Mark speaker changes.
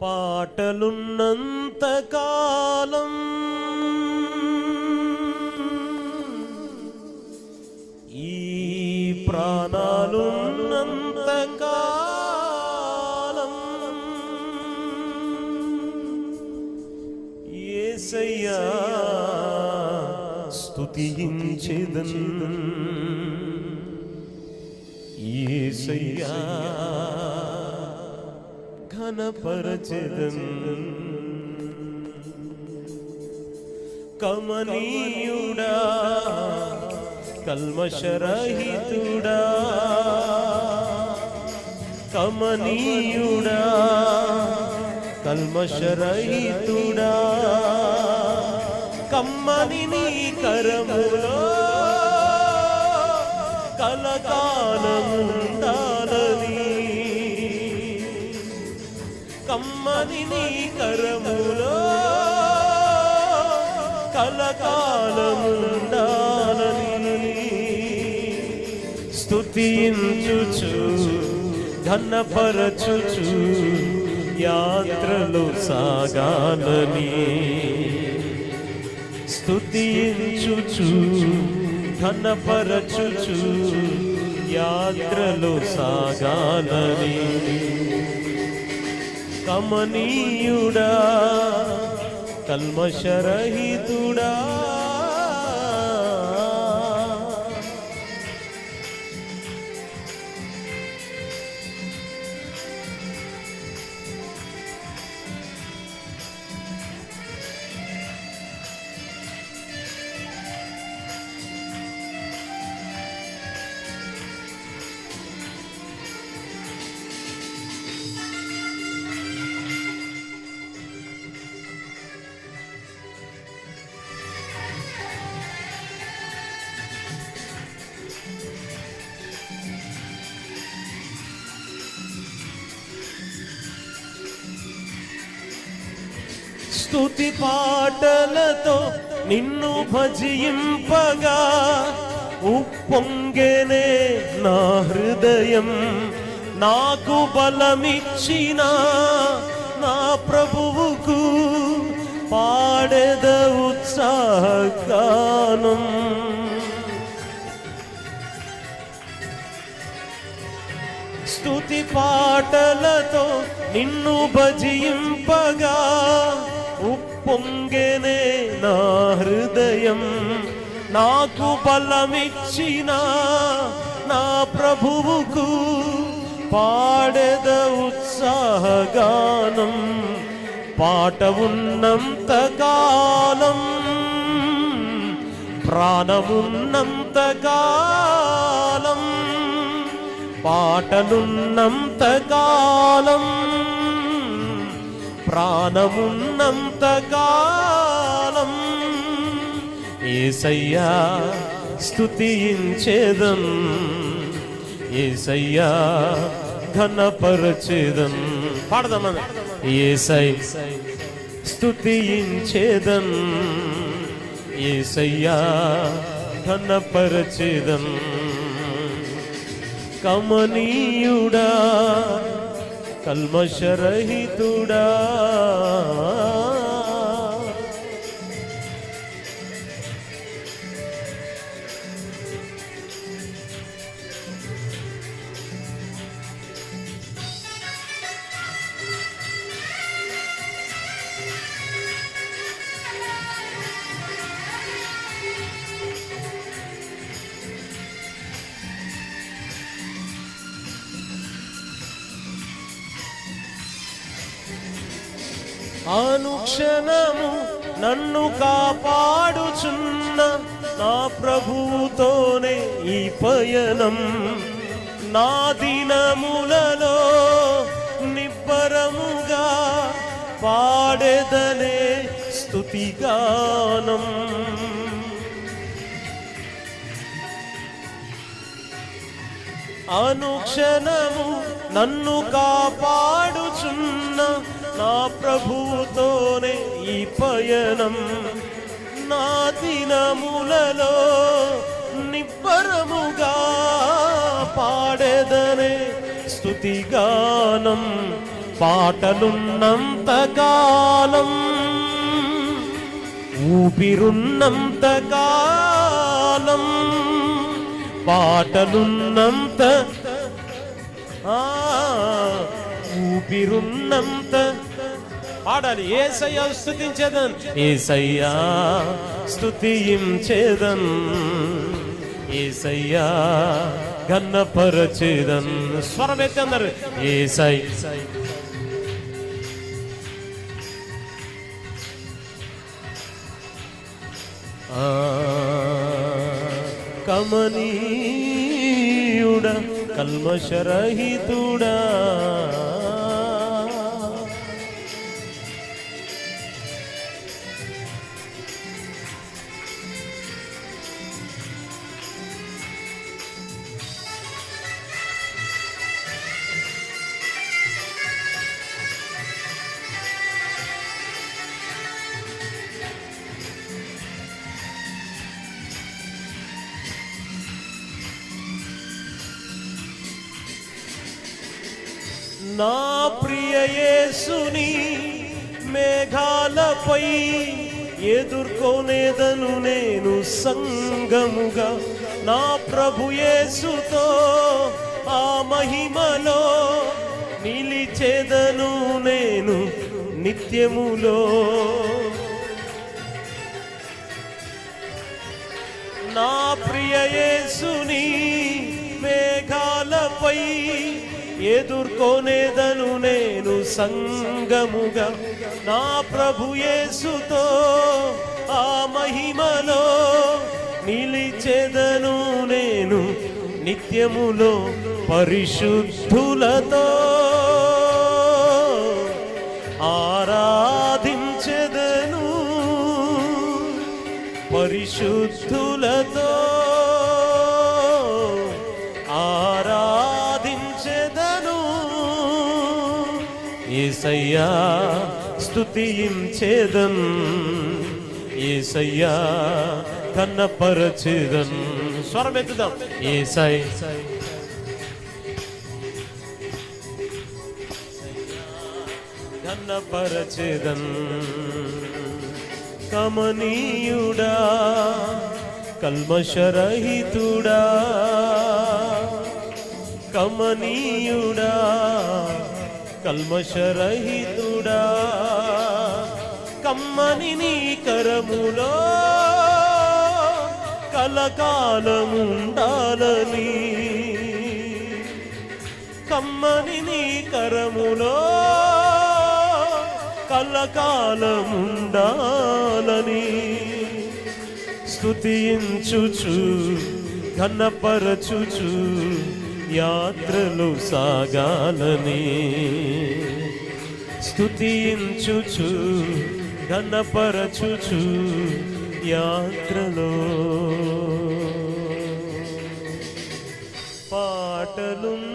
Speaker 1: పాటలున్నంత కాలం ఈ ప్రాణాలున్నంత కాలం ఏసయ్యా స్తుతించెదన్. ఏసయ్యా ఘనపరచెదన్ కమనీయుడా కల్మషరహితుడా కమనీయుడా కల్మషరహితుడా కమ్మని నీ కరములో కలకాలముందా కమ్మని నీ కరములో కలకాలముండాలని స్తుతించుచు ఘనపరచుచు యాత్రలు సాగాలని స్తుతించుచు ఘనపరచుచు యాత్రలు సాగాలని కమనీయుడా కల్మషరహితుడా. స్తుతి పాటలతో నిన్ను భజింపగా ఉప్పొంగెనే నా హృదయం. నాకు బలమిచ్చిన నా ప్రభువుకు పాడెద ఉత్సాహగానం. స్తుతి పాటలతో నిన్ను భజింపగా ఉప్పొంగెనే నా హృదయం నాకు బలమిచ్చిన నా ప్రభువుకు పాడెద ఉత్సాహగానం పాట ఉన్నంత కాలం ప్రాణమున్నంత కాలం పాటలున్నంత కాలం ప్రాణమున్నంత కాలం ఏసయ్యా స్తుతించేదం. ఏసయ్యా ఘనపరచేదం. పాడదాం ఏసై స్తుతించేదం. ఏసయ్యా ఘనపరచేదం. కమనీయుడా కల్మషరహితుడా. అనుక్షణము నన్ను కాపాడుచున్న నా ప్రభువుతోనే ఈ పయనం. నా దినములలో నిబ్బరముగా పాడెదనే స్తుతిగానం. అనుక్షణము నన్ను కాపాడుచున్న నా ప్రభువుతోనే ఈ పయనం. నా దినములలో నిబ్బరముగా పాడేదనే స్తుతిగానం పాటలున్నంతకాలం. ఊపిరున్నంతకాలం పాటలున్నంత ఊపిరున్నంత. పాడాలి. ఏసయ్యా స్థుతించేదన్ ఏసయ్యా స్థుతించేదన్ ఏసయ్యా గన్నపరచేదన్ స్వరం ఎత్తి అందరు. ఏసై. కమనీయుడ కల్మషరహితుడా. నా ప్రియయేసుని మేఘాలపై ఎదుర్కొనేదను నేను సంగముగా. నా ప్రభుయేసుతో ఆ మహిమలో నిలిచేదను నేను నిత్యములో. నా ప్రియ ఎదుర్కొనేదను నేను సంగముగా. నా ప్రభుయేసుతో ఆ మహిమలో నిలిచెదను నేను నిత్యములో పరిశుద్ధులతో. ఆరాధించెదను పరిశుద్ధులతో. ఏసయ్యా స్తుతించేదన్ ఏసయ్యా కన్నపరచేదన్ స్వరమెత్తుదాం ఏసై. కన్నపరచేదన్ కమనీయుడా కల్మషరహితుడా. కమనీయుడా కల్మషరహితుడా కమ్మని నీ కరములో కలకాలముండాలని. కమ్మని నీ కరములో కలకాలముండాలని. స్తుతించుచు ఘనపరచుచు యాత్రలు సాగాలని స్థుతించుచు ఘనపరచుచు యాత్రలో. పాటలున్నంత